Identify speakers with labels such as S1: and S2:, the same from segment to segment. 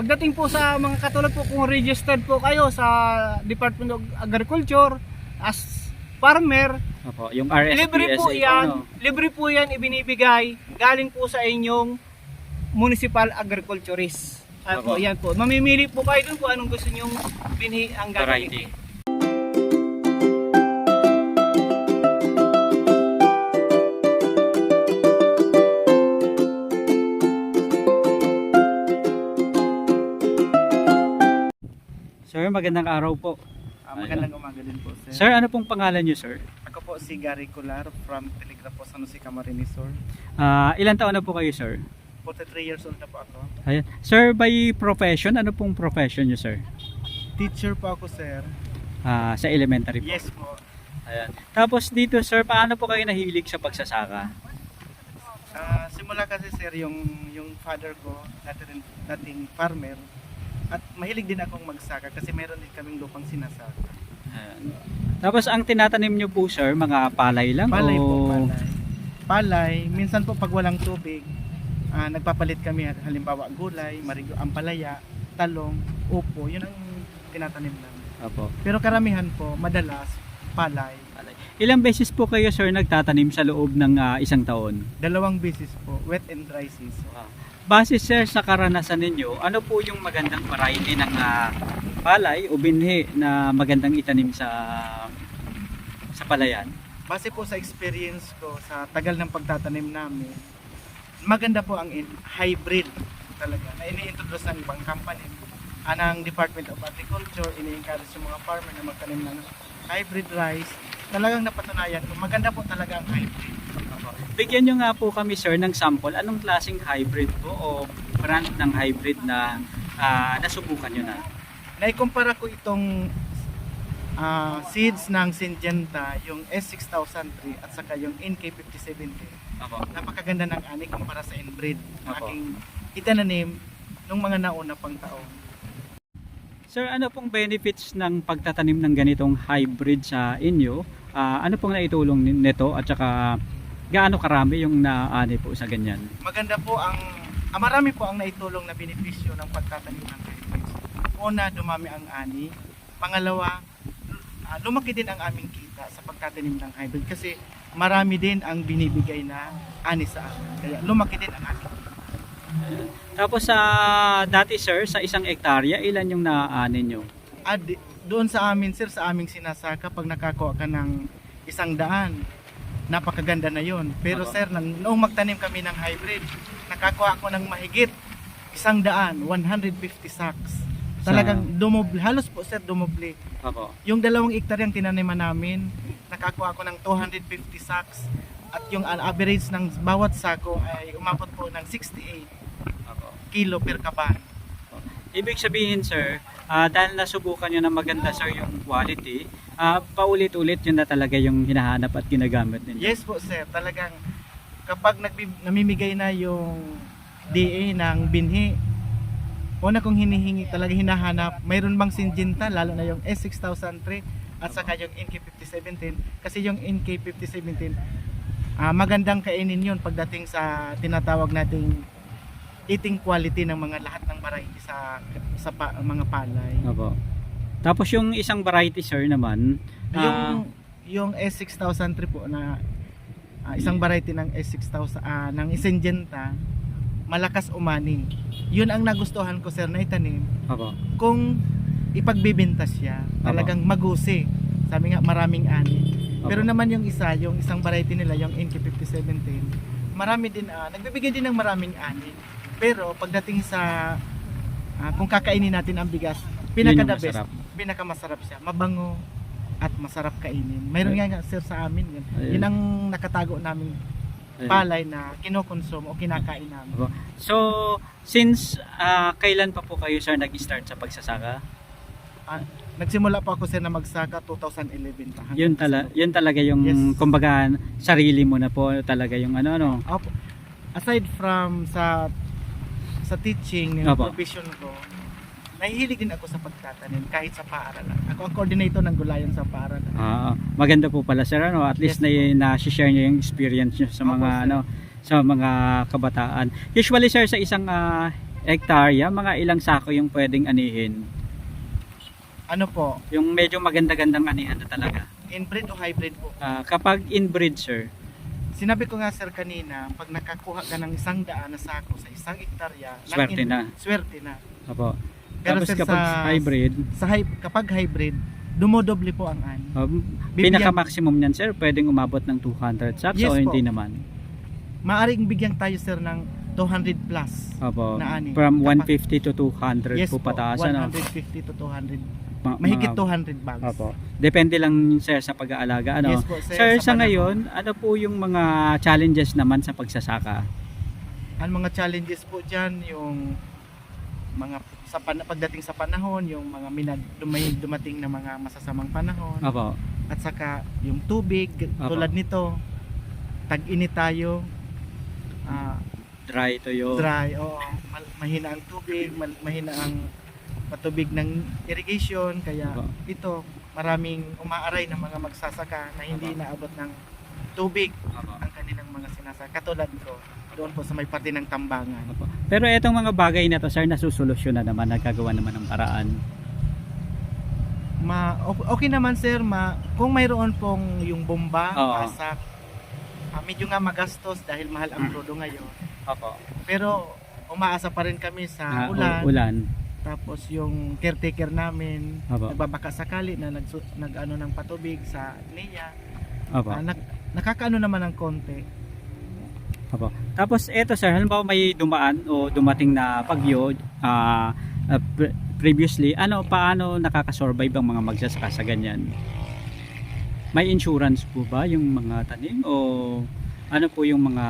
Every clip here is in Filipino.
S1: pagdating po sa mga katulad po kung registered po kayo sa Department of Agriculture as farmer,
S2: Opo, yung RSPSA
S1: libre po yan,
S2: ano?
S1: libre po yan ibinibigay galing po sa inyong municipal agriculturist. At po, yan po. Mamimili po kayo dun kung anong gusto nyong binhi ang
S2: Variety. Sir, magandang araw po.
S3: Ah, magandang umaga din po, sir.
S2: Sir, ano pong pangalan niyo, sir?
S3: Ako po si Gary Cular from Telegrafo San Jose Camarines Sur.
S2: Ah, ilan taon na po kayo, sir?
S3: 43 years old na po ako.
S2: Ayan. Sir, by profession, ano pong profession niyo, sir?
S3: Teacher po ako, sir.
S2: Ah, sa elementary po.
S3: Yes po.
S2: Ayan. Tapos dito, sir, paano po kayo nahilig sa pagsasaka?
S3: Ah, simula kasi, sir, yung yung father ko, dati rin, dating farmer. At mahilig din akong magsaka kasi meron din kaming lupang sinasaka.
S2: Ayan. Tapos ang tinatanim niyo po, sir, mga palay lang
S3: Palay
S2: o
S3: po, palay. Palay, minsan po pag walang tubig, ah, nagpapalit kami halimbawa gulay, marigo, ampalaya, talong, upo, yun ang tinatanim namin.
S2: Opo.
S3: Pero karamihan po, madalas, palay.
S2: Palay. Ilang beses po kayo, sir, nagtatanim sa loob ng ah, isang taon?
S3: Dalawang beses po, wet and dry season.
S2: Base sir sa karanasan ninyo, ano po yung magandang variety ng ah, palay o binhi na magandang itanim sa sa palayan?
S3: Base po sa experience ko sa tagal ng pagtatanim namin, maganda po ang hybrid talaga na ini-introduce ng ibang company. Anang Department of Agriculture, ini-encourage yung mga farmer na magtanim ng hybrid rice. Talagang napatunayan ko, maganda po talaga ang hybrid.
S2: Bigyan nyo nga po kami sir ng sample. Anong klaseng hybrid po o brand ng hybrid na ah, nasubukan nyo na?
S3: Naikumpara ko itong ah, seeds ng Syngenta, yung S6003 at saka yung NK5070.
S2: Opo.
S3: napakaganda ng ani kumpara sa inbreed na
S2: Apo.
S3: aking itananim nung mga nauna pang taon.
S2: Sir, ano pong benefits ng pagtatanim ng ganitong hybrid sa inyo? Ah, ano pong naitulong nito at saka gaano karami yung naani po sa ganyan?
S3: Maganda po ang ah, marami po ang naitulong na benepisyo ng pagtatanim ng hybrids. Una, dumami ang ani. Pangalawa, ah, lumaki din ang aming kita sa pagtatanim ng hybrid kasi marami din ang binibigay na ani sa amin. Kaya lumaki din ang kita.
S2: Tapos sa dati sir, sa isang ektarya, ilan yung naaanin nyo?
S3: At di- doon sa amin sir, sa aming sinasaka, pag nakakuha ka ng isang daan, napakaganda na yon. Pero
S2: Oo.
S3: sir, nang, noong magtanim kami ng hybrid, nakakuha ako ng mahigit isang daan, 150 sacks. Talagang dumoble, halos po sir, dumoble.
S2: Opo.
S3: Yung dalawang hektaryang tinaniman namin, nakakuha ako ng 250 sacks. At yung average ng bawat sako ay umabot po ng 68
S2: Opo.
S3: kilo per kaban.
S2: Ibig sabihin sir, ah, dahil nasubukan nyo na maganda sir yung quality, ah, paulit-ulit yun na talaga yung hinahanap at ginagamit ninyo.
S3: Yes po sir, talagang kapag namimigay na yung DA ng binhi, una kong hinihingi talaga hinahanap, mayroon bang Syngenta, lalo na yung S6003 at saka yung NK5017 kasi yung NK5017 ah, magandang kainin yun pagdating sa tinatawag nating eating quality ng mga lahat ng variety sa sa pa- mga palay.
S2: Opo. Tapos yung isang variety sir naman,
S3: yung
S2: ah,
S3: yung S6003 po na ah, isang variety ng S6000 ah, ng Syngenta malakas umani. Yun ang nagustuhan ko sir na itanim
S2: opo.
S3: kung ipagbibenta siya talagang magusi. Sabi nga maraming ani. Pero naman yung isa, yung isang variety nila, yung NK5017, marami din, ah, nagbibigay din ng maraming ani. Pero pagdating sa, ah, kung kakainin natin ang bigas, pinaka the best,
S2: masarap.
S3: pinakamasarap siya. Mabango at masarap kainin. Mayroon nga nga sir sa amin yun.
S2: Ayun.
S3: Yun ang nakatago naming
S2: Ayun.
S3: palay na kinokonsume o kinakain namin.
S2: So, since ah, kailan pa po kayo sir nag-start sa pagsasaka?
S3: Ah, nagsimula po ako sir na magsaka 2011 pa.
S2: Yun, tala, yun talaga yung
S3: Yes.
S2: kumbaga sarili mo na po talaga yung ano ano.
S3: Opo. Aside from sa sa teaching ng
S2: Opo.
S3: profession ko, nahihilig din ako sa pagtatanim kahit sa paaralan. Ako ang coordinator ng gulayan sa paaralan.
S2: Ah, maganda po pala sir ano, at least
S3: Yes
S2: na na-share niyo yung experience niyo sa
S3: Opo,
S2: mga
S3: sir.
S2: ano sa mga kabataan. Usually sir sa isang ah, hektarya, mga ilang sako yung pwedeng anihin.
S3: Ano po,
S2: Yung medyo maganda-gandang anihan na talaga.
S3: inbreed o hybrid po?
S2: Ah, kapag inbreed, sir,
S3: Sinabi ko nga sir kanina, pag nakakuha ka ng isang daan na sako sa isang hektarya,
S2: Swerte na.
S3: Swerte na.
S2: Opo.
S3: Pero
S2: Tapos
S3: sir,
S2: kapag
S3: sa-
S2: hybrid,
S3: Sa hy- kapag hybrid, dumodoble po ang ani.
S2: um, pinaka-maximum niyan, sir, pwedeng umabot ng 200 sacks
S3: Yes
S2: o
S3: po.
S2: hindi naman?
S3: Maaring bigyan tayo sir ng 200 plus.
S2: Opo.
S3: Na ani.
S2: From
S3: Kapag-
S2: 150 to 200
S3: Yes
S2: po
S3: po,
S2: pataas. Ano?
S3: 150 to 200.
S2: Ma-
S3: Mahigit
S2: mga-
S3: 200 bags.
S2: Opo. Depende lang sir sa pag-aalaga. Ano?
S3: Yes po, sir,
S2: sir, sa
S3: panahon.
S2: ngayon, ano po yung mga challenges naman sa pagsasaka?
S3: Ang mga challenges po dyan, yung mga sa pan- pagdating sa panahon, yung mga minag, dumay, dumating na mga masasamang panahon,
S2: Opo.
S3: at saka yung tubig,
S2: Apo.
S3: tulad nito, tag-init tayo, ah,
S2: Dry to yung...
S3: dry, oo, mahina ang tubig, mahina ang patubig ng irrigation, kaya
S2: Apo.
S3: ito, maraming umaaray ng mga magsasaka na hindi
S2: Apo.
S3: naabot ng tubig
S2: Opo.
S3: ang kanilang mga sinasaka. Katulad ko, doon po sa may parte ng tambangan.
S2: Opo. Pero itong mga bagay na to sir, nasusolusyon na naman, nagkagawa naman ng paraan.
S3: Ma okay naman sir, ma kung mayroon pong yung bomba,
S2: Oo.
S3: pasak, ah, medyo nga magastos dahil mahal ang
S2: Mm.
S3: prodo ngayon.
S2: Opo.
S3: Pero umaasa pa rin kami sa
S2: Ah,
S3: ulan.
S2: ulan.
S3: Tapos yung caretaker namin,
S2: Opo.
S3: nagbabaka sakali na nag nag-ano ng patubig sa niya. Ah, nak- nakakaano naman ng konti.
S2: Opo. Tapos eto sir, halimbawa may dumaan o dumating na bagyo ah, ah, pre- previously, ano paano nakakasurvive ang mga magsasaka sa ganyan? May insurance po ba yung mga tanim o ano po yung mga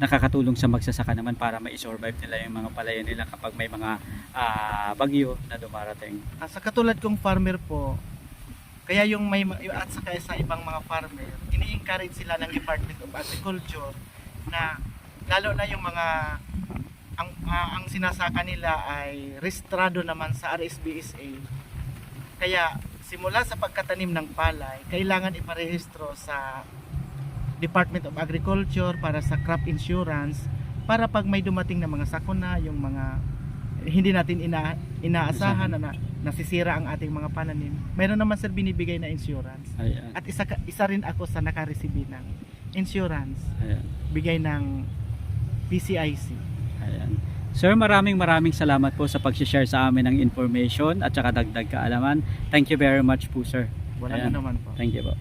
S2: nakakatulong sa magsasaka naman para ma-survive nila yung mga palayan nila kapag may mga ah, bagyo na dumarating?
S3: Ah, sa katulad kong farmer po, kaya yung may yung at saka sa ibang mga farmer, ini-encourage sila ng Department of Agriculture na lalo na yung mga ang ah, ang sinasaka nila ay registrado naman sa RSBSA. Kaya simula sa pagkatanim ng palay, kailangan iparehistro sa Department of Agriculture para sa crop insurance para pag may dumating na mga sakuna, yung mga hindi natin ina, inaasahan na, na nasisira ang ating mga pananim. Meron naman sir binibigay na insurance.
S2: Ayan.
S3: At isa, isa rin ako sa nakareceive ng insurance
S2: Ayan.
S3: bigay ng PCIC.
S2: Ayan. Sir, maraming maraming salamat po sa pag-share sa amin ng information at saka dagdag kaalaman. Thank you very much po, sir.
S3: Wala
S2: Ayan.
S3: na naman po.
S2: Thank you po.